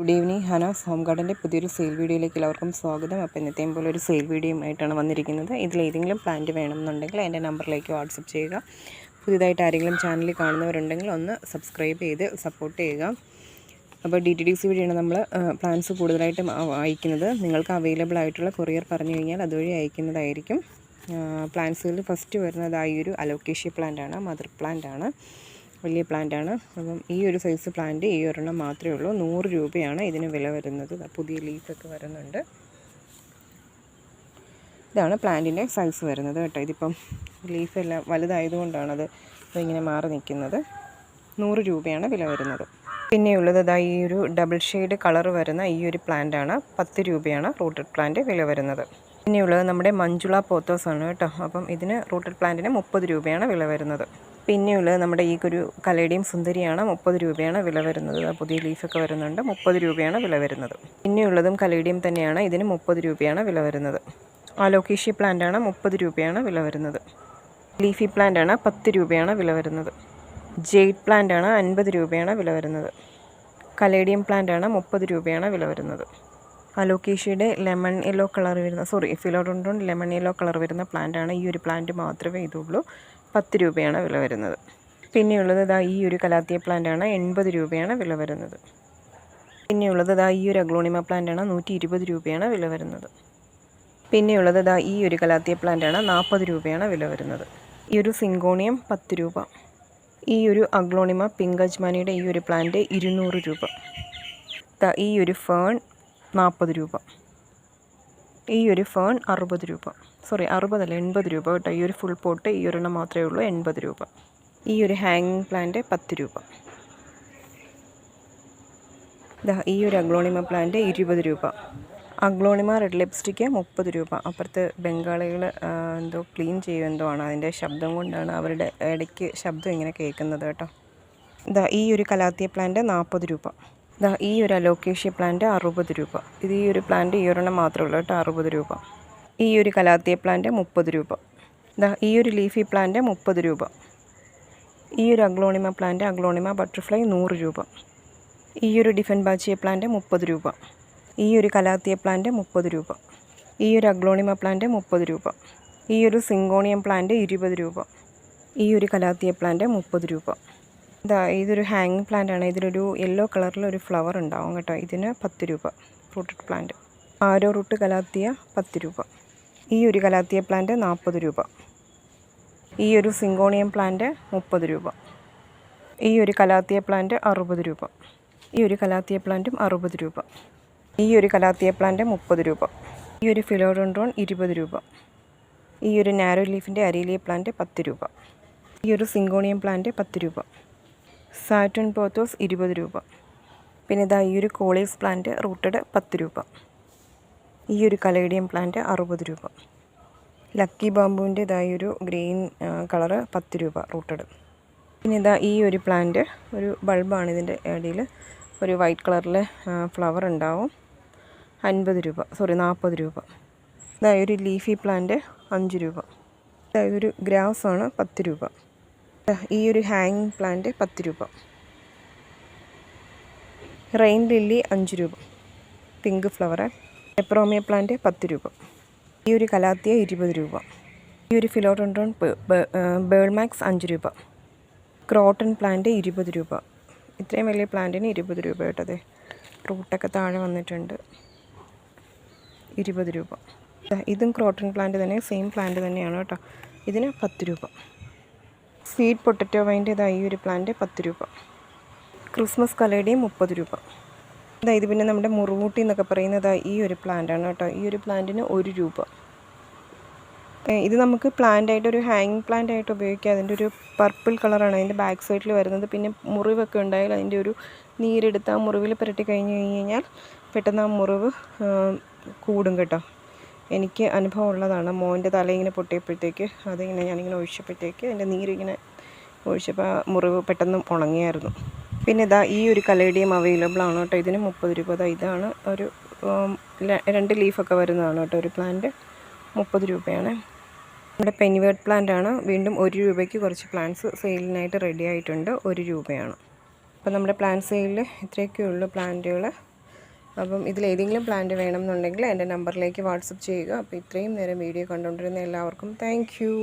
Good evening Hanas home ഗാർഡന്റെ പുതിയൊരു sale വീഡിയോയിലേക്ക് എല്ലാവർക്കും സ്വാഗതം. അപ്പോൾ ഇന്നത്തെയും പോലെ ഒരു സെയിൽ വീഡിയോയുമായിട്ടാണ് വന്നിരിക്കുന്നത്. ഇതിലേതെങ്കിലും പ്ലാന്റ് വേണമെന്നുണ്ടെങ്കിൽ എന്റെ നമ്പറിലേക്ക് വാട്സപ്പ് ചെയ്യുക. പുതിയതായിട്ട് ആരെങ്കിലും ചാനലിൽ കാണുന്നവരുണ്ടെങ്കിൽ ഒന്ന് സബ്സ്ക്രൈബ് ചെയ്ത് സപ്പോർട്ട് ചെയ്യുക. അപ്പോൾ ഡി ടി ഡി സി വഴിയാണ് നമ്മൾ പ്ലാൻസ് കൂടുതലായിട്ടും അയക്കുന്നത്. നിങ്ങൾക്ക് അവൈലബിൾ ആയിട്ടുള്ള കൊറിയർ പറഞ്ഞു കഴിഞ്ഞാൽ അതുവഴി അയക്കുന്നതായിരിക്കും. പ്ലാന്റ്സുകളിൽ ഫസ്റ്റ് വരുന്നത് ആ ഈ ഒരു അലോക്കേഷ്യ പ്ലാന്റ് ആണ് മദർ പ്ലാന്റ് ആണ്. വലിയ പ്ലാന്റ് ആണ്. അപ്പം ഈ ഒരു സൈസ് പ്ലാന്റ് ഈ ഒരെണ്ണം മാത്രമേ ഉള്ളൂ. നൂറ് രൂപയാണ് ഇതിന് വില വരുന്നത്. പുതിയ ലീഫൊക്കെ വരുന്നുണ്ട്. ഇതാണ് പ്ലാന്റിന്റെ സൈസ് വരുന്നത് കേട്ടോ. ഇതിപ്പം ലീഫെല്ലാം അത് ഇങ്ങനെ മാറി നിൽക്കുന്നത്. നൂറ് രൂപയാണ് വില വരുന്നത്. പിന്നെയുള്ളത് ഇതാ ഈ ഒരു ഡബിൾ ഷെയ്ഡ് കളർ വരുന്ന ഈ ഒരു പ്ലാന്റ് ആണ്. പത്ത് രൂപയാണ് റൂട്ടഡ് പ്ലാന്റ് വില വരുന്നത്. പിന്നെയുള്ളത് നമ്മുടെ മഞ്ജുള പോത്തോസ് ആണ് കേട്ടോ. അപ്പം ഇതിന് റൂട്ടഡ് പ്ലാന്റിന് മുപ്പത് രൂപയാണ് വില വരുന്നത്. പിന്നെയുള്ളത് നമ്മുടെ ഈ ഒരു കലേഡിയം സുന്ദരിയാണ് മുപ്പത് രൂപയാണ് വില വരുന്നത്. പുതിയ ലീഫൊക്കെ വരുന്നുണ്ട്. മുപ്പത് രൂപയാണ് വില വരുന്നത്. പിന്നെയുള്ളതും കലേഡിയം തന്നെയാണ്. ഇതിന് മുപ്പത് രൂപയാണ് വില വരുന്നത്. ആലോക്കേഷ്യ പ്ലാന്റ് ആണ് മുപ്പത് രൂപയാണ് വില വരുന്നത്. ലീഫി പ്ലാന്റ് ആണ് പത്ത് രൂപയാണ് വില വരുന്നത്. ജെയ്ഡ് പ്ലാന്റ് ആണ് അൻപത് രൂപയാണ് വില വരുന്നത്. കലേഡിയം പ്ലാന്റ് ആണ് മുപ്പത് രൂപയാണ് വില വരുന്നത്. അലോക്കേഷ്യയുടെ ലെമൺ യെല്ലോ കളർ വരുന്ന sorry philodendron lemon yellow colour വരുന്ന പ്ലാന്റ് ആണ് ഈ ഒരു പ്ലാന്റ് മാത്രമേ ഇതുള്ളൂ. പത്ത് രൂപയാണ് വില വരുന്നത്. പിന്നെയുള്ളത് ഇതാ ഈ ഒരു കലാത്തിയ പ്ലാന്റ് ആണ് എൺപത് രൂപയാണ് വില വരുന്നത്. പിന്നെയുള്ളത് ഇതാ ഈ ഒരു അഗ്ലോണിമ പ്ലാന്റ് ആണ് നൂറ്റി ഇരുപത് രൂപയാണ് വില വരുന്നത്. പിന്നെയുള്ളത് ഇതാ ഈ ഒരു കലാത്തിയ പ്ലാന്റ് ആണ് നാൽപ്പത് രൂപയാണ് വില വരുന്നത്. ഈ ഒരു സിങ്കോണിയം പത്ത് രൂപ. ഈ ഒരു അഗ്ലോണിമ പിങ്ക് അജ്മാനിയുടെ ഈ ഒരു പ്ലാന്റ് ഇരുന്നൂറ് രൂപ. ഈ ഒരു ഫേൺ നാൽപ്പത് രൂപ. ഈ ഒരു ഫേൺ അറുപത് രൂപ. സോറി അറുപതല്ല എൺപത് രൂപ കേട്ടോ. ഈ ഒരു ഫുൾ പോട്ട് ഈ ഒരെണ്ണം മാത്രമേ ഉള്ളൂ എൺപത് രൂപ. ഈ ഒരു ഹാങ്ങിങ് പ്ലാന്റ് പത്ത് രൂപ. ഈ ഒരു അഗ്ലോണിമ പ്ലാന്റ് ഇരുപത് രൂപ. അഗ്ലോണിമ റെഡ് ലിപ്സ്റ്റിക്ക് മുപ്പത് രൂപ. അപ്പുറത്ത് ബംഗാളികൾ എന്തോ ക്ലീൻ ചെയ്യുക എന്തോ ആണ്. അതിന്റെ ശബ്ദം കൊണ്ടാണ് അവരുടെ ഇടയ്ക്ക് ശബ്ദം ഇങ്ങനെ കേൾക്കുന്നത് കേട്ടോ. ഇതാ ഈ ഒരു കലാത്തിയ പ്ലാന്റ് നാൽപ്പത് രൂപ. ഇതാ ഈ ഒരു അലോക്കേഷ്യ പ്ലാന്റ് അറുപത് രൂപ. ഇത് ഈ ഒരു പ്ലാന്റ് ഈ ഒരെണ്ണം മാത്രമേ ഉള്ളൂ കേട്ടോ അറുപത് രൂപ. ഈ ഒരു കലാത്തിയ പ്ലാന്റ് മുപ്പത് രൂപ. ഇതാ ഈ ഒരു ലീഫി പ്ലാന്റ് മുപ്പത് രൂപ. ഈ ഒരു അഗ്ലോണിമ പ്ലാന്റ് അഗ്ലോണിമ ബട്ടർഫ്ലൈ നൂറ് രൂപ. ഈ ഒരു ഡിഫൻ ബാച്ചിയ പ്ലാന്റ് മുപ്പത് രൂപ. ഈ ഒരു കലാത്തിയ പ്ലാന്റ് മുപ്പത് രൂപ. ഈ ഒരു അഗ്ലോണിമ പ്ലാന്റ് മുപ്പത് രൂപ. ഈ ഒരു സിങ്കോണിയം പ്ലാന്റ് ഇരുപത് രൂപ. ഈ ഒരു കലാത്തിയ പ്ലാന്റ് മുപ്പത് രൂപ. ഇതാ ഇതൊരു ഹാങ്ങിങ് പ്ലാന്റ് ആണ്. ഇതിലൊരു യെല്ലോ കളറിൽ ഒരു ഫ്ലവർ ഉണ്ടാവും കേട്ടോ. ഇതിന് പത്ത് രൂപ. Rooted plant arrowroot calathea പത്ത് രൂപ. ഈ ഒരു കലാത്തിയ പ്ലാന്റ് നാൽപ്പത് രൂപ. ഈ ഒരു സിങ്കോണിയം പ്ലാന്റ് മുപ്പത് രൂപ. ഈ ഒരു കലാത്തിയ പ്ലാന്റ് അറുപത് രൂപ. ഈ ഒരു കലാത്തിയ പ്ലാന്റും അറുപത് രൂപ. ഈ ഒരു കലാത്തിയ പ്ലാന്റ് മുപ്പത് രൂപ. ഈ ഒരു ഫിലോഡോൺഡ്രോൺ ഇരുപത് രൂപ. ഈ ഒരു നാരോ ലീഫിന്റെ അരീലിയ പ്ലാന്റ് പത്ത് രൂപ. ഈ ഒരു സിങ്കോണിയം പ്ലാന്റ് പത്ത് രൂപ. സാറ്റൺ പോത്തോസ് ഇരുപത് രൂപ. പിന്നെ ഇതാ ഈ ഒരു കോളീസ് പ്ലാന്റ് റൂട്ടഡ് പത്ത് രൂപ. ഈ ഒരു കലേഡിയം പ്ലാന്റ് അറുപത് രൂപ. ലക്കി ബാമ്പുവിന്റെ ഇതായി ഒരു ഗ്രീൻ കളറ് പത്ത് രൂപ റൂട്ടഡ്. പിന്നെ ഇതാ ഈ ഒരു പ്ലാന്റ് ഒരു ബൾബാണ് ഇതിന്റെ ഇടയിൽ ഒരു വൈറ്റ് കളറിൽ ഫ്ലവർ ഉണ്ടാവും. അൻപത് രൂപ സോറി നാൽപ്പത് രൂപ. ഇതാ ഒരു ലീഫി പ്ലാന്റ് അഞ്ച് രൂപ. ഇതാ ഒരു ഗ്രാസ് ആണ് പത്ത് രൂപ. ഈ ഒരു ഹാങ്ങിങ് പ്ലാന്റ് പത്ത് രൂപ. റെയിൻ ലില്ലി അഞ്ച് രൂപ. പിങ്ക് ഫ്ലവർ എപ്രോമിയ പ്ലാന്റ് പത്ത് രൂപ. ഈ ഒരു കലാത്തിയ ഇരുപത് രൂപ. ഈ ഒരു ഫിലോട്ടോൺ ബേൾമാക്സ് അഞ്ച് രൂപ. ക്രോട്ടൺ പ്ലാന്റ് ഇരുപത് രൂപ. ഇത്രയും വലിയ പ്ലാന്റിന് ഇരുപത് രൂപ കേട്ടത് റൂട്ടൊക്കെ താഴെ വന്നിട്ടുണ്ട്. ഇരുപത് രൂപ. ഇതും ക്രോട്ടൺ പ്ലാന്റ് തന്നെ സെയിം പ്ലാന്റ് തന്നെയാണ് കേട്ടോ. ഇതിന് പത്ത് രൂപ. സ്വീറ്റ് പൊട്ടറ്റോ വൈന്റെ ഇതാ ഈ ഒരു പ്ലാന്റ് പത്ത് രൂപ. ക്രിസ്മസ് കലയുടെയും മുപ്പത് രൂപ. ഇത് പിന്നെ നമ്മുടെ മുറുകൂട്ടി എന്നൊക്കെ പറയുന്നത് ഈ ഒരു പ്ലാന്റാണ് കേട്ടോ. ഈ ഒരു പ്ലാന്റിന് ഒരു രൂപ. ഇത് നമുക്ക് പ്ലാന്റ് ആയിട്ട് ഒരു ഹാങ്ങിങ് പ്ലാന്റ് ആയിട്ട് ഉപയോഗിക്കാം. അതിന്റെ ഒരു പർപ്പിൾ കളറാണ് അതിന്റെ ബാക്ക് സൈഡിൽ വരുന്നത്. പിന്നെ മുറിവൊക്കെ ഉണ്ടായാൽ അതിന്റെ ഒരു നീരെടുത്ത് ആ മുറിവിൽ പുരട്ടി കഴിഞ്ഞ് കഴിഞ്ഞ് കഴിഞ്ഞാൽ പെട്ടെന്ന് ആ മുറിവ് കൂടും കേട്ടോ. എനിക്ക് അനുഭവം ഉള്ളതാണ്. മോന്റെ തല ഇങ്ങനെ പൊട്ടിയപ്പോഴത്തേക്ക് അതിങ്ങനെ ഞാനിങ്ങനെ ഒഴിച്ചപ്പോഴത്തേക്ക് അതിന്റെ നീരിങ്ങനെ ഒഴിച്ചപ്പോൾ ആ മുറിവ് പെട്ടെന്ന് ഉണങ്ങിയായിരുന്നു. പിന്നെ ഇതാ ഈ ഒരു കലേഡിയം അവൈലബിൾ ആണ് കേട്ടോ. ഇതിന് മുപ്പത് രൂപ ഇതാണ് ഒരു രണ്ട് ലീഫൊക്കെ വരുന്നതാണ് കേട്ടോ ഒരു പ്ലാന്റ് മുപ്പത് രൂപയാണ്. നമ്മുടെ പെനിവേർഡ് പ്ലാന്റ് ആണ്. വീണ്ടും ഒരു രൂപയ്ക്ക് കുറച്ച് പ്ലാന്റ്സ് സെയിലിനായിട്ട് റെഡി ആയിട്ടുണ്ട്. ഒരു രൂപയാണ്. അപ്പോൾ നമ്മുടെ പ്ലാന്റ് സെയിലിൽ ഇത്രയൊക്കെ ഉള്ളൂ പ്ലാന്റുകൾ അപ്പം ഇതിലേതെങ്കിലും പ്ലാന്റ് വേണമെന്നുണ്ടെങ്കിൽ എന്റെ നമ്പറിലേക്ക് വാട്സപ്പ് ചെയ്യുക. അപ്പോൾ ഇത്രയും നേരം വീഡിയോ കണ്ടുകൊണ്ടിരുന്ന എല്ലാവർക്കും താങ്ക്